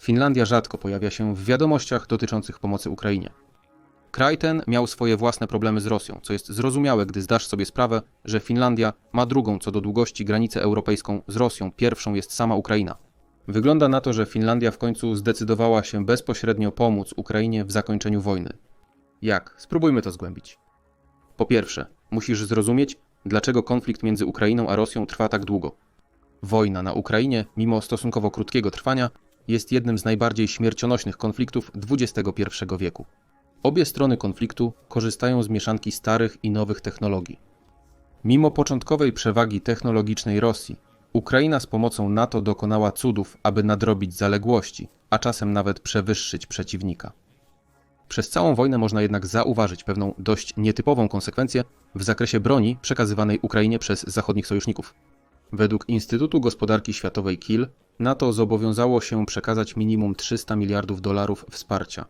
Finlandia rzadko pojawia się w wiadomościach dotyczących pomocy Ukrainie. Kraj ten miał swoje własne problemy z Rosją, co jest zrozumiałe, gdy zdasz sobie sprawę, że Finlandia ma drugą co do długości granicę europejską z Rosją, pierwszą jest sama Ukraina. Wygląda na to, że Finlandia w końcu zdecydowała się bezpośrednio pomóc Ukrainie w zakończeniu wojny. Jak? Spróbujmy to zgłębić. Po pierwsze, musisz zrozumieć, dlaczego konflikt między Ukrainą a Rosją trwa tak długo. Wojna na Ukrainie, mimo stosunkowo krótkiego trwania, jest jednym z najbardziej śmiercionośnych konfliktów XXI wieku. Obie strony konfliktu korzystają z mieszanki starych i nowych technologii. Mimo początkowej przewagi technologicznej Rosji, Ukraina z pomocą NATO dokonała cudów, aby nadrobić zaległości, a czasem nawet przewyższyć przeciwnika. Przez całą wojnę można jednak zauważyć pewną dość nietypową konsekwencję w zakresie broni przekazywanej Ukrainie przez zachodnich sojuszników. Według Instytutu Gospodarki Światowej KIL NATO zobowiązało się przekazać minimum 300 miliardów dolarów wsparcia.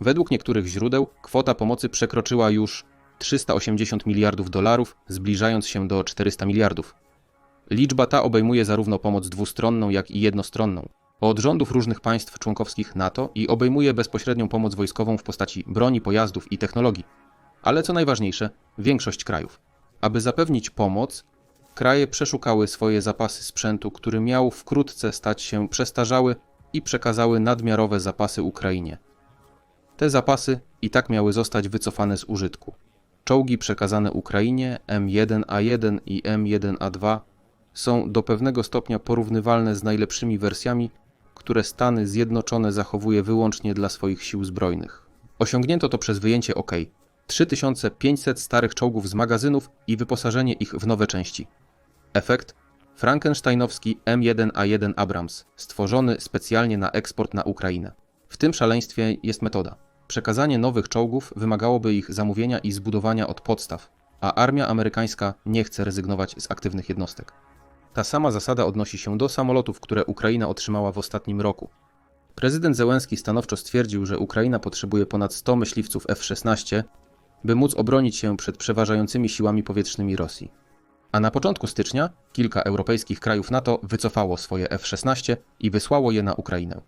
Według niektórych źródeł kwota pomocy przekroczyła już 380 miliardów dolarów, zbliżając się do 400 miliardów. Liczba ta obejmuje zarówno pomoc dwustronną, jak i jednostronną od rządów różnych państw członkowskich NATO i obejmuje bezpośrednią pomoc wojskową w postaci broni, pojazdów i technologii. Ale co najważniejsze, większość krajów. Aby zapewnić pomoc, kraje przeszukały swoje zapasy sprzętu, który miał wkrótce stać się przestarzały i przekazały nadmiarowe zapasy Ukrainie. Te zapasy i tak miały zostać wycofane z użytku. Czołgi przekazane Ukrainie M1A1 i M1A2 są do pewnego stopnia porównywalne z najlepszymi wersjami, które Stany Zjednoczone zachowuje wyłącznie dla swoich sił zbrojnych. Osiągnięto to przez wyjęcie OK 3500 starych czołgów z magazynów i wyposażenie ich w nowe części. Efekt? Frankensteinowski M1A1 Abrams, stworzony specjalnie na eksport na Ukrainę. W tym szaleństwie jest metoda. Przekazanie nowych czołgów wymagałoby ich zamówienia i zbudowania od podstaw, a armia amerykańska nie chce rezygnować z aktywnych jednostek. Ta sama zasada odnosi się do samolotów, które Ukraina otrzymała w ostatnim roku. Prezydent Zełenski stanowczo stwierdził, że Ukraina potrzebuje ponad 100 myśliwców F-16, by móc obronić się przed przeważającymi siłami powietrznymi Rosji. A na początku stycznia kilka europejskich krajów NATO wycofało swoje F-16 i wysłało je na Ukrainę.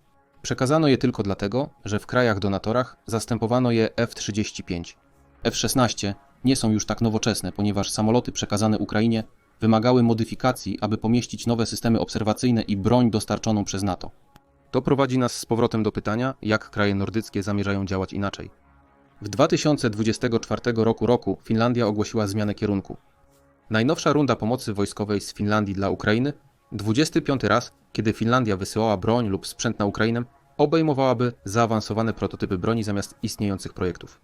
Przekazano je tylko dlatego, że w krajach donatorach zastępowano je F-35. F-16 nie są już tak nowoczesne, ponieważ samoloty przekazane Ukrainie wymagały modyfikacji, aby pomieścić nowe systemy obserwacyjne i broń dostarczoną przez NATO. To prowadzi nas z powrotem do pytania, jak kraje nordyckie zamierzają działać inaczej. W 2024 roku, roku Finlandia ogłosiła zmianę kierunku. Najnowsza runda pomocy wojskowej z Finlandii dla Ukrainy, 25 raz, kiedy Finlandia wysyłała broń lub sprzęt na Ukrainę, obejmowałaby zaawansowane prototypy broni zamiast istniejących projektów.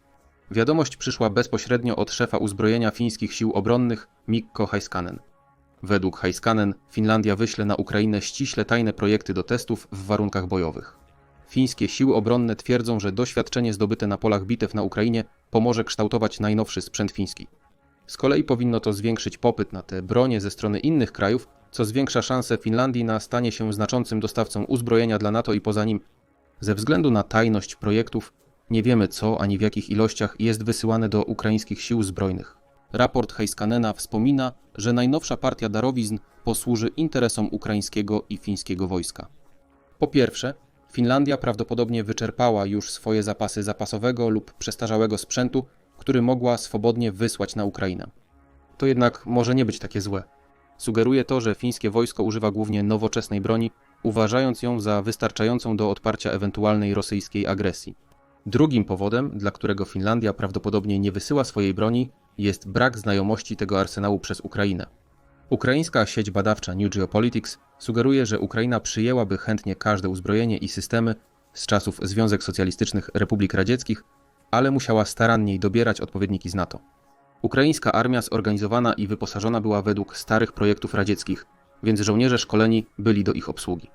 Wiadomość przyszła bezpośrednio od szefa uzbrojenia fińskich sił obronnych Mikko Heiskanen. Według Heiskanen Finlandia wyśle na Ukrainę ściśle tajne projekty do testów w warunkach bojowych. Fińskie siły obronne twierdzą, że doświadczenie zdobyte na polach bitew na Ukrainie pomoże kształtować najnowszy sprzęt fiński. Z kolei powinno to zwiększyć popyt na te bronie ze strony innych krajów, co zwiększa szanse Finlandii na stanie się znaczącym dostawcą uzbrojenia dla NATO i poza nim. Ze względu na tajność projektów nie wiemy co ani w jakich ilościach jest wysyłane do ukraińskich sił zbrojnych. Raport Heiskanena wspomina, że najnowsza partia darowizn posłuży interesom ukraińskiego i fińskiego wojska. Po pierwsze, Finlandia prawdopodobnie wyczerpała już swoje zapasy zapasowego lub przestarzałego sprzętu, który mogła swobodnie wysłać na Ukrainę. To jednak może nie być takie złe. Sugeruje to, że fińskie wojsko używa głównie nowoczesnej broni, uważając ją za wystarczającą do odparcia ewentualnej rosyjskiej agresji. Drugim powodem, dla którego Finlandia prawdopodobnie nie wysyła swojej broni, jest brak znajomości tego arsenału przez Ukrainę. Ukraińska sieć badawcza New Geopolitics sugeruje, że Ukraina przyjęłaby chętnie każde uzbrojenie i systemy z czasów Związek Socjalistycznych Republik Radzieckich, ale musiała staranniej dobierać odpowiedniki z NATO. Ukraińska armia zorganizowana i wyposażona była według starych projektów radzieckich, więc żołnierze szkoleni byli do ich obsługi.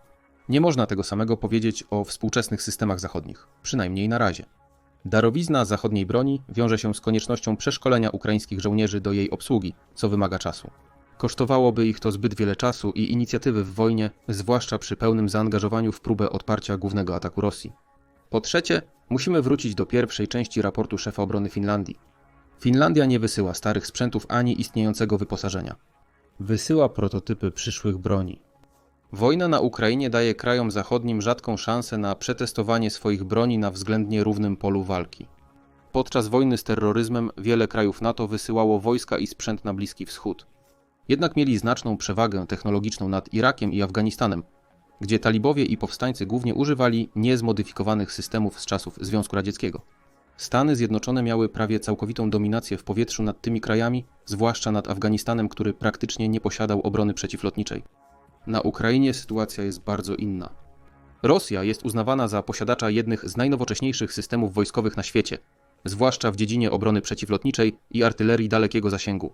Nie można tego samego powiedzieć o współczesnych systemach zachodnich, przynajmniej na razie. Darowizna zachodniej broni wiąże się z koniecznością przeszkolenia ukraińskich żołnierzy do jej obsługi, co wymaga czasu. Kosztowałoby ich to zbyt wiele czasu i inicjatywy w wojnie, zwłaszcza przy pełnym zaangażowaniu w próbę odparcia głównego ataku Rosji. Po trzecie, musimy wrócić do pierwszej części raportu szefa obrony Finlandii. Finlandia nie wysyła starych sprzętów ani istniejącego wyposażenia. Wysyła prototypy przyszłych broni. Wojna na Ukrainie daje krajom zachodnim rzadką szansę na przetestowanie swoich broni na względnie równym polu walki. Podczas wojny z terroryzmem wiele krajów NATO wysyłało wojska i sprzęt na Bliski Wschód. Jednak mieli znaczną przewagę technologiczną nad Irakiem i Afganistanem, gdzie talibowie i powstańcy głównie używali niezmodyfikowanych systemów z czasów Związku Radzieckiego. Stany Zjednoczone miały prawie całkowitą dominację w powietrzu nad tymi krajami, zwłaszcza nad Afganistanem, który praktycznie nie posiadał obrony przeciwlotniczej. Na Ukrainie sytuacja jest bardzo inna. Rosja jest uznawana za posiadacza jednych z najnowocześniejszych systemów wojskowych na świecie, zwłaszcza w dziedzinie obrony przeciwlotniczej i artylerii dalekiego zasięgu.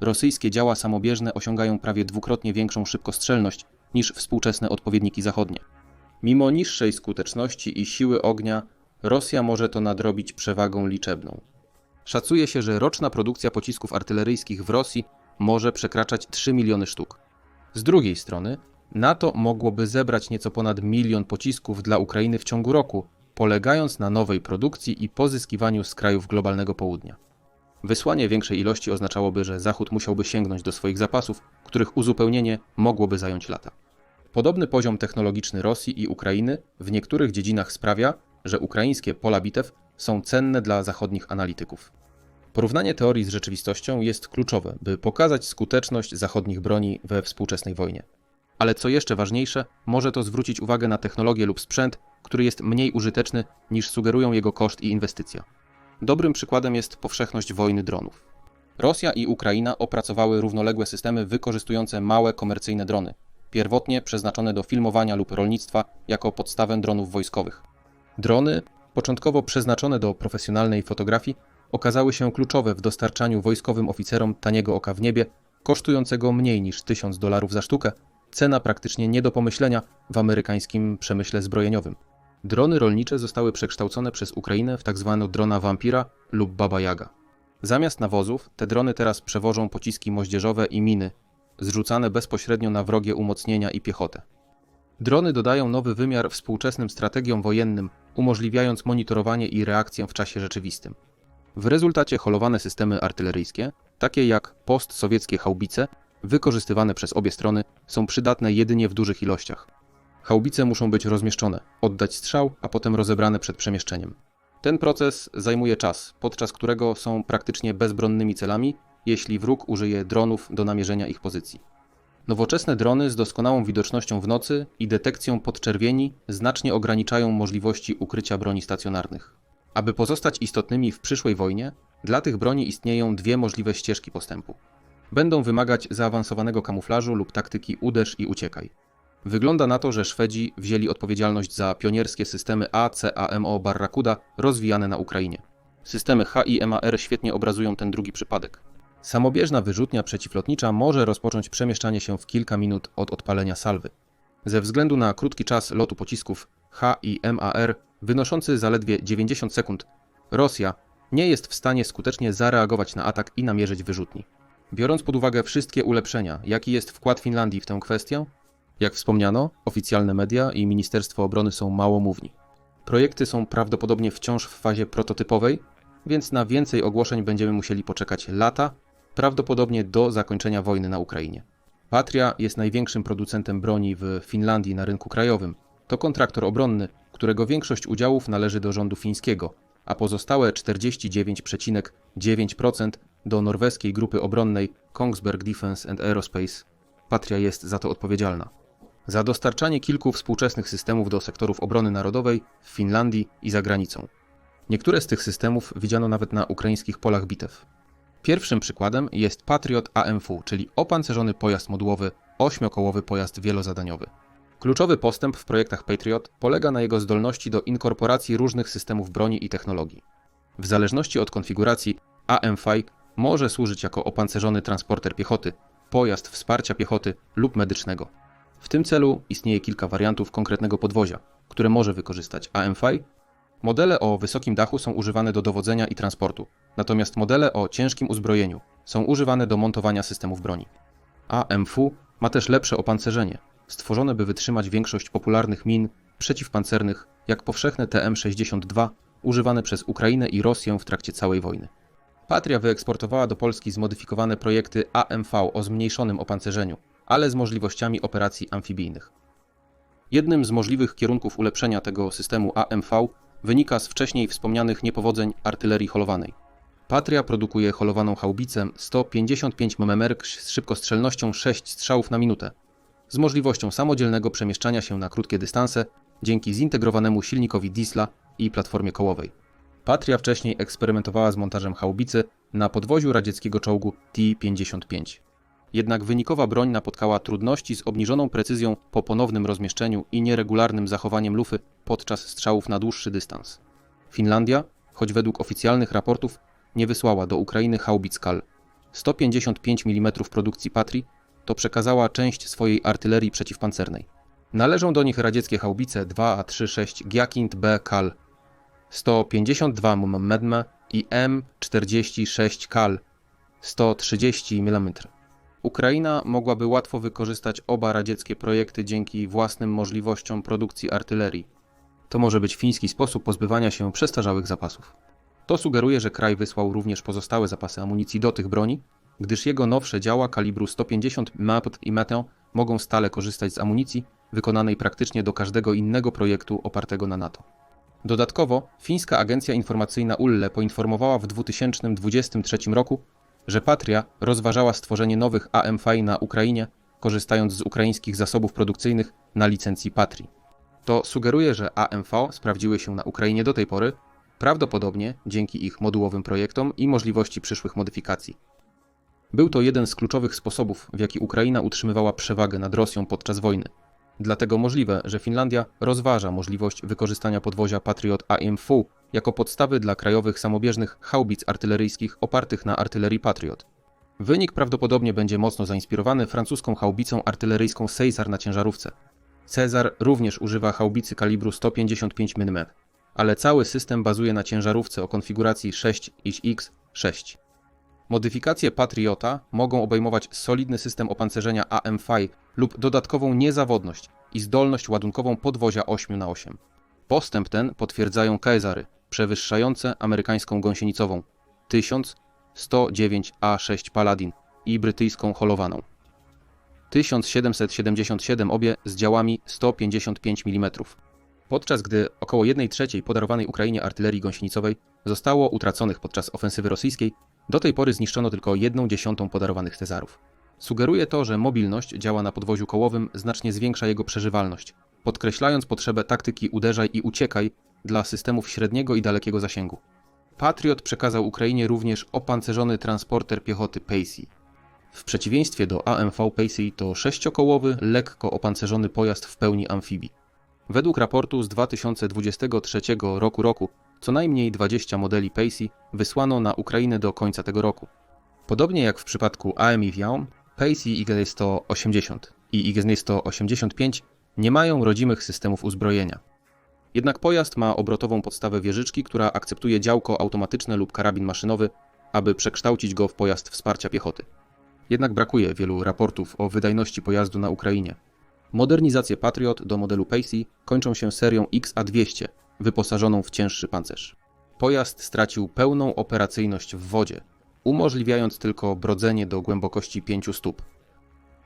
Rosyjskie działa samobieżne osiągają prawie dwukrotnie większą szybkostrzelność niż współczesne odpowiedniki zachodnie. Mimo niższej skuteczności i siły ognia, Rosja może to nadrobić przewagą liczebną. Szacuje się, że roczna produkcja pocisków artyleryjskich w Rosji może przekraczać 3 miliony sztuk. Z drugiej strony, NATO mogłoby zebrać nieco ponad milion pocisków dla Ukrainy w ciągu roku, polegając na nowej produkcji i pozyskiwaniu z krajów globalnego południa. Wysłanie większej ilości oznaczałoby, że Zachód musiałby sięgnąć do swoich zapasów, których uzupełnienie mogłoby zająć lata. Podobny poziom technologiczny Rosji i Ukrainy w niektórych dziedzinach sprawia, że ukraińskie pola bitew są cenne dla zachodnich analityków. Porównanie teorii z rzeczywistością jest kluczowe, by pokazać skuteczność zachodnich broni we współczesnej wojnie. Ale co jeszcze ważniejsze, może to zwrócić uwagę na technologię lub sprzęt, który jest mniej użyteczny niż sugerują jego koszt i inwestycja. Dobrym przykładem jest powszechność wojny dronów. Rosja i Ukraina opracowały równoległe systemy wykorzystujące małe komercyjne drony, pierwotnie przeznaczone do filmowania lub rolnictwa jako podstawę dronów wojskowych. Drony, początkowo przeznaczone do profesjonalnej fotografii, okazały się kluczowe w dostarczaniu wojskowym oficerom taniego oka w niebie, kosztującego mniej niż 1000 dolarów za sztukę, cena praktycznie nie do pomyślenia w amerykańskim przemyśle zbrojeniowym. Drony rolnicze zostały przekształcone przez Ukrainę w tzw. Tak drona Vampira lub Baba Yaga. Zamiast nawozów, te drony teraz przewożą pociski moździerzowe i miny, zrzucane bezpośrednio na wrogie umocnienia i piechotę. Drony dodają nowy wymiar współczesnym strategiom wojennym, umożliwiając monitorowanie i reakcję w czasie rzeczywistym. W rezultacie holowane systemy artyleryjskie, takie jak postsowieckie haubice, wykorzystywane przez obie strony, są przydatne jedynie w dużych ilościach. Haubice muszą być rozmieszczone, oddać strzał, a potem rozebrane przed przemieszczeniem. Ten proces zajmuje czas, podczas którego są praktycznie bezbronnymi celami, jeśli wróg użyje dronów do namierzenia ich pozycji. Nowoczesne drony z doskonałą widocznością w nocy i detekcją podczerwieni znacznie ograniczają możliwości ukrycia broni stacjonarnych. Aby pozostać istotnymi w przyszłej wojnie, dla tych broni istnieją dwie możliwe ścieżki postępu. Będą wymagać zaawansowanego kamuflażu lub taktyki uderz i uciekaj. Wygląda na to, że Szwedzi wzięli odpowiedzialność za pionierskie systemy ACAMO Barracuda rozwijane na Ukrainie. Systemy HIMAR świetnie obrazują ten drugi przypadek. Samobieżna wyrzutnia przeciwlotnicza może rozpocząć przemieszczanie się w kilka minut od odpalenia salwy. Ze względu na krótki czas lotu pocisków HIMAR, wynoszący zaledwie 90 sekund, Rosja nie jest w stanie skutecznie zareagować na atak i namierzyć wyrzutni. Biorąc pod uwagę wszystkie ulepszenia, jaki jest wkład Finlandii w tę kwestię, jak wspomniano, oficjalne media i Ministerstwo Obrony są małomówni. Projekty są prawdopodobnie wciąż w fazie prototypowej, więc na więcej ogłoszeń będziemy musieli poczekać lata, prawdopodobnie do zakończenia wojny na Ukrainie. Patria jest największym producentem broni w Finlandii na rynku krajowym. To kontraktor obronny, którego większość udziałów należy do rządu fińskiego, a pozostałe 49,9% do norweskiej grupy obronnej Kongsberg Defence and Aerospace. Patria jest za to odpowiedzialna. Za dostarczanie kilku współczesnych systemów do sektorów obrony narodowej w Finlandii i za granicą. Niektóre z tych systemów widziano nawet na ukraińskich polach bitew. Pierwszym przykładem jest Patriot AMV, czyli opancerzony pojazd modułowy, ośmiokołowy pojazd wielozadaniowy. Kluczowy postęp w projektach Patriot polega na jego zdolności do inkorporacji różnych systemów broni i technologii. W zależności od konfiguracji, AMFI może służyć jako opancerzony transporter piechoty, pojazd wsparcia piechoty lub medycznego. W tym celu istnieje kilka wariantów konkretnego podwozia, które może wykorzystać AMFI. Modele o wysokim dachu są używane do dowodzenia i transportu, natomiast modele o ciężkim uzbrojeniu są używane do montowania systemów broni. AMF ma też lepsze opancerzenie, stworzone by wytrzymać większość popularnych min przeciwpancernych, jak powszechne TM-62, używane przez Ukrainę i Rosję w trakcie całej wojny. Patria wyeksportowała do Polski zmodyfikowane projekty AMV o zmniejszonym opancerzeniu, ale z możliwościami operacji amfibijnych. Jednym z możliwych kierunków ulepszenia tego systemu AMV wynika z wcześniej wspomnianych niepowodzeń artylerii holowanej. Patria produkuje holowaną haubicę 155 mm z szybkostrzelnością 6 strzałów na minutę, z możliwością samodzielnego przemieszczania się na krótkie dystanse dzięki zintegrowanemu silnikowi Diesla i platformie kołowej. Patria wcześniej eksperymentowała z montażem haubicy na podwoziu radzieckiego czołgu T-55. Jednak wynikowa broń napotkała trudności z obniżoną precyzją po ponownym rozmieszczeniu i nieregularnym zachowaniem lufy podczas strzałów na dłuższy dystans. Finlandia, choć według oficjalnych raportów nie wysłała do Ukrainy haubic KAL. 155 mm produkcji Patrii to przekazała część swojej artylerii przeciwpancernej. Należą do nich radzieckie haubice 2A36 Giakind B KAL, 152 mm i M46 KAL 130 mm. Ukraina mogłaby łatwo wykorzystać oba radzieckie projekty dzięki własnym możliwościom produkcji artylerii. To może być fiński sposób pozbywania się przestarzałych zapasów. To sugeruje, że kraj wysłał również pozostałe zapasy amunicji do tych broni, gdyż jego nowsze działa kalibru 150 MAP i Metę mogą stale korzystać z amunicji wykonanej praktycznie do każdego innego projektu opartego na NATO. Dodatkowo fińska agencja informacyjna Ulle poinformowała w 2023 roku, że Patria rozważała stworzenie nowych AMV na Ukrainie, korzystając z ukraińskich zasobów produkcyjnych na licencji Patrii. To sugeruje, że AMV sprawdziły się na Ukrainie do tej pory, prawdopodobnie dzięki ich modułowym projektom i możliwości przyszłych modyfikacji. Był to jeden z kluczowych sposobów, w jaki Ukraina utrzymywała przewagę nad Rosją podczas wojny. Dlatego możliwe, że Finlandia rozważa możliwość wykorzystania podwozia Patriot AMV jako podstawy dla krajowych samobieżnych haubic artyleryjskich opartych na artylerii Patriot. Wynik prawdopodobnie będzie mocno zainspirowany francuską haubicą artyleryjską Caesar na ciężarówce. Cezar również używa haubicy kalibru 155 mm, ale cały system bazuje na ciężarówce o konfiguracji 6XX6. Modyfikacje Patriota mogą obejmować solidny system opancerzenia AM5 lub dodatkową niezawodność i zdolność ładunkową podwozia 8 na 8 Postęp ten potwierdzają Caesary, przewyższające amerykańską gąsienicową 1109A6 Paladin i brytyjską holowaną. 1777 obie z działami 155 mm. Podczas gdy około 1 trzeciej podarowanej Ukrainie artylerii gąsienicowej zostało utraconych podczas ofensywy rosyjskiej, do tej pory zniszczono tylko 1 dziesiątą podarowanych Cezarów. Sugeruje to, że mobilność działa na podwoziu kołowym znacznie zwiększa jego przeżywalność, podkreślając potrzebę taktyki uderzaj i uciekaj dla systemów średniego i dalekiego zasięgu. Patriot przekazał Ukrainie również opancerzony transporter piechoty Pacey. W przeciwieństwie do AMV Pacey to sześciokołowy, lekko opancerzony pojazd w pełni amfibii. Według raportu z 2023 roku roku co najmniej 20 modeli Pacey wysłano na Ukrainę do końca tego roku. Podobnie jak w przypadku AMI Viaum, Pacey IG-180 i IG-185 nie mają rodzimych systemów uzbrojenia. Jednak pojazd ma obrotową podstawę wieżyczki, która akceptuje działko automatyczne lub karabin maszynowy, aby przekształcić go w pojazd wsparcia piechoty. Jednak brakuje wielu raportów o wydajności pojazdu na Ukrainie. Modernizacje Patriot do modelu Pacey kończą się serią XA200, wyposażoną w cięższy pancerz. Pojazd stracił pełną operacyjność w wodzie, umożliwiając tylko brodzenie do głębokości 5 stóp.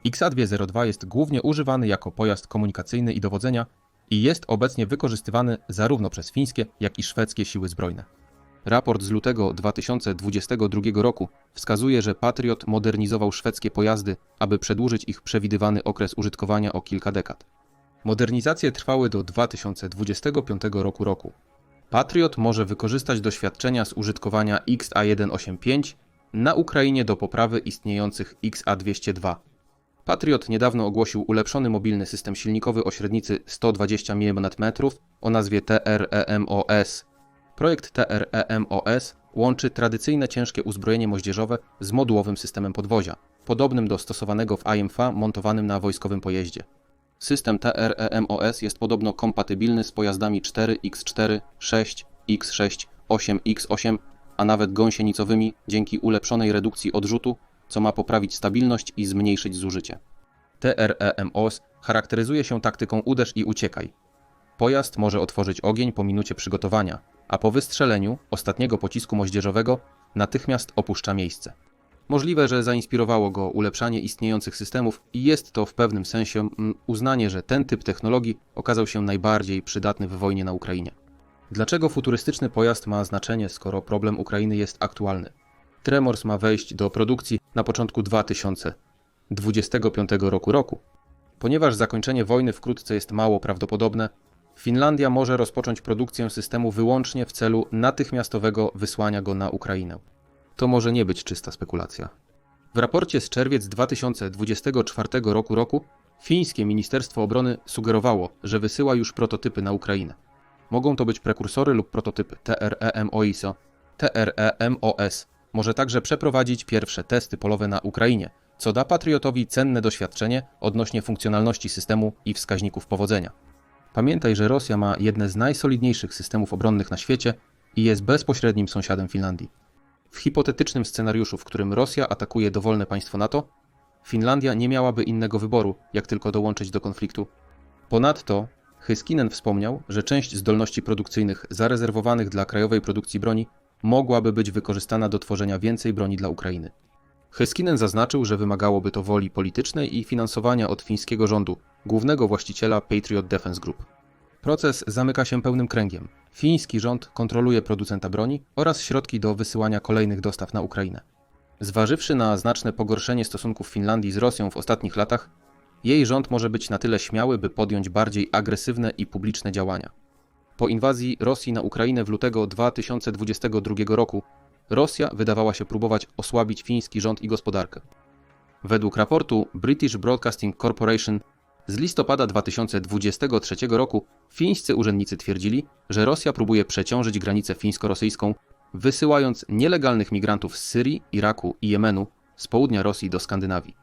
XA202 jest głównie używany jako pojazd komunikacyjny i dowodzenia i jest obecnie wykorzystywany zarówno przez fińskie, jak i szwedzkie siły zbrojne. Raport z lutego 2022 roku wskazuje, że Patriot modernizował szwedzkie pojazdy, aby przedłużyć ich przewidywany okres użytkowania o kilka dekad. Modernizacje trwały do 2025 roku roku. Patriot może wykorzystać doświadczenia z użytkowania XA185 na Ukrainie do poprawy istniejących XA202. Patriot niedawno ogłosił ulepszony mobilny system silnikowy o średnicy 120 mm o nazwie TREMOS. Projekt TREMOS łączy tradycyjne ciężkie uzbrojenie moździerzowe z modułowym systemem podwozia, podobnym do stosowanego w IMFA montowanym na wojskowym pojeździe. System TREMOS jest podobno kompatybilny z pojazdami 4X4, 6, X6, 8X8, a nawet gąsienicowymi dzięki ulepszonej redukcji odrzutu co ma poprawić stabilność i zmniejszyć zużycie. TREMOS charakteryzuje się taktyką uderz i uciekaj. Pojazd może otworzyć ogień po minucie przygotowania, a po wystrzeleniu ostatniego pocisku moździerzowego natychmiast opuszcza miejsce. Możliwe, że zainspirowało go ulepszanie istniejących systemów i jest to w pewnym sensie mm, uznanie, że ten typ technologii okazał się najbardziej przydatny w wojnie na Ukrainie. Dlaczego futurystyczny pojazd ma znaczenie, skoro problem Ukrainy jest aktualny? Tremors ma wejść do produkcji na początku 2025 roku roku. Ponieważ zakończenie wojny wkrótce jest mało prawdopodobne, Finlandia może rozpocząć produkcję systemu wyłącznie w celu natychmiastowego wysłania go na Ukrainę. To może nie być czysta spekulacja. W raporcie z czerwiec 2024 roku roku fińskie Ministerstwo Obrony sugerowało, że wysyła już prototypy na Ukrainę. Mogą to być prekursory lub prototypy TRE-MOISO, TRE-MOS. Może także przeprowadzić pierwsze testy polowe na Ukrainie, co da patriotowi cenne doświadczenie odnośnie funkcjonalności systemu i wskaźników powodzenia. Pamiętaj, że Rosja ma jedne z najsolidniejszych systemów obronnych na świecie i jest bezpośrednim sąsiadem Finlandii. W hipotetycznym scenariuszu, w którym Rosja atakuje dowolne państwo NATO, Finlandia nie miałaby innego wyboru, jak tylko dołączyć do konfliktu. Ponadto Hyskinen wspomniał, że część zdolności produkcyjnych zarezerwowanych dla krajowej produkcji broni mogłaby być wykorzystana do tworzenia więcej broni dla Ukrainy. Hyskinen zaznaczył, że wymagałoby to woli politycznej i finansowania od fińskiego rządu, głównego właściciela Patriot Defense Group. Proces zamyka się pełnym kręgiem. Fiński rząd kontroluje producenta broni oraz środki do wysyłania kolejnych dostaw na Ukrainę. Zważywszy na znaczne pogorszenie stosunków Finlandii z Rosją w ostatnich latach, jej rząd może być na tyle śmiały, by podjąć bardziej agresywne i publiczne działania. Po inwazji Rosji na Ukrainę w lutego 2022 roku, Rosja wydawała się próbować osłabić fiński rząd i gospodarkę. Według raportu British Broadcasting Corporation z listopada 2023 roku fińscy urzędnicy twierdzili, że Rosja próbuje przeciążyć granicę fińsko-rosyjską, wysyłając nielegalnych migrantów z Syrii, Iraku i Jemenu z południa Rosji do Skandynawii.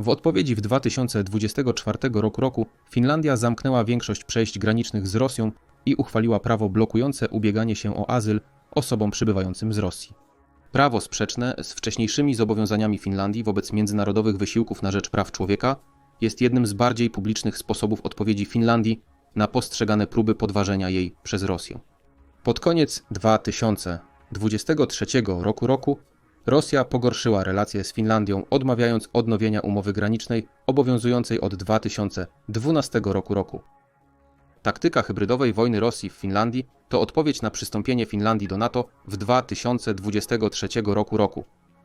W odpowiedzi w 2024 roku, roku Finlandia zamknęła większość przejść granicznych z Rosją i uchwaliła prawo blokujące ubieganie się o azyl osobom przybywającym z Rosji. Prawo sprzeczne z wcześniejszymi zobowiązaniami Finlandii wobec międzynarodowych wysiłków na rzecz praw człowieka jest jednym z bardziej publicznych sposobów odpowiedzi Finlandii na postrzegane próby podważenia jej przez Rosję. Pod koniec 2023 roku roku Rosja pogorszyła relacje z Finlandią, odmawiając odnowienia umowy granicznej obowiązującej od 2012 roku roku. Taktyka hybrydowej wojny Rosji w Finlandii to odpowiedź na przystąpienie Finlandii do NATO w 2023 roku roku,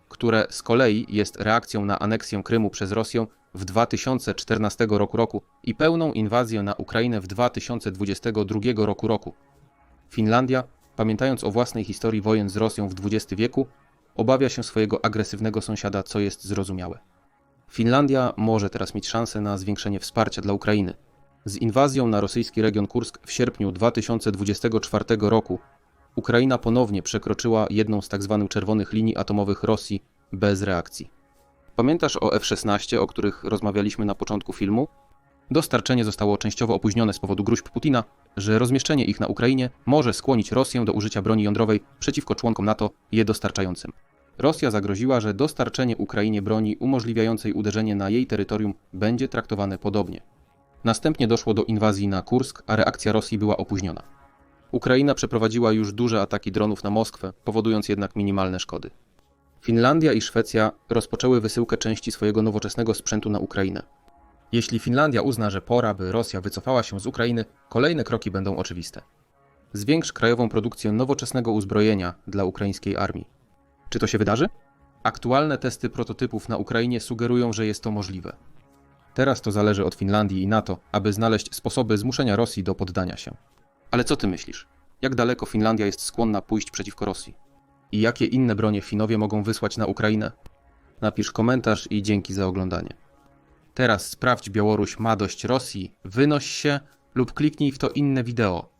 które z kolei jest reakcją na aneksję Krymu przez Rosję w 2014 roku roku i pełną inwazję na Ukrainę w 2022 roku roku. Finlandia, pamiętając o własnej historii wojen z Rosją w XX wieku, obawia się swojego agresywnego sąsiada, co jest zrozumiałe. Finlandia może teraz mieć szansę na zwiększenie wsparcia dla Ukrainy. Z inwazją na rosyjski region Kursk w sierpniu 2024 roku Ukraina ponownie przekroczyła jedną z tzw. czerwonych linii atomowych Rosji bez reakcji. Pamiętasz o F-16, o których rozmawialiśmy na początku filmu? Dostarczenie zostało częściowo opóźnione z powodu gruźb Putina, że rozmieszczenie ich na Ukrainie może skłonić Rosję do użycia broni jądrowej przeciwko członkom NATO je dostarczającym. Rosja zagroziła, że dostarczenie Ukrainie broni umożliwiającej uderzenie na jej terytorium będzie traktowane podobnie. Następnie doszło do inwazji na Kursk, a reakcja Rosji była opóźniona. Ukraina przeprowadziła już duże ataki dronów na Moskwę, powodując jednak minimalne szkody. Finlandia i Szwecja rozpoczęły wysyłkę części swojego nowoczesnego sprzętu na Ukrainę. Jeśli Finlandia uzna, że pora, by Rosja wycofała się z Ukrainy, kolejne kroki będą oczywiste. Zwiększ krajową produkcję nowoczesnego uzbrojenia dla ukraińskiej armii. Czy to się wydarzy? Aktualne testy prototypów na Ukrainie sugerują, że jest to możliwe. Teraz to zależy od Finlandii i NATO, aby znaleźć sposoby zmuszenia Rosji do poddania się. Ale co ty myślisz? Jak daleko Finlandia jest skłonna pójść przeciwko Rosji? I jakie inne bronie Finowie mogą wysłać na Ukrainę? Napisz komentarz i dzięki za oglądanie. Teraz sprawdź Białoruś ma dość Rosji, wynoś się lub kliknij w to inne wideo.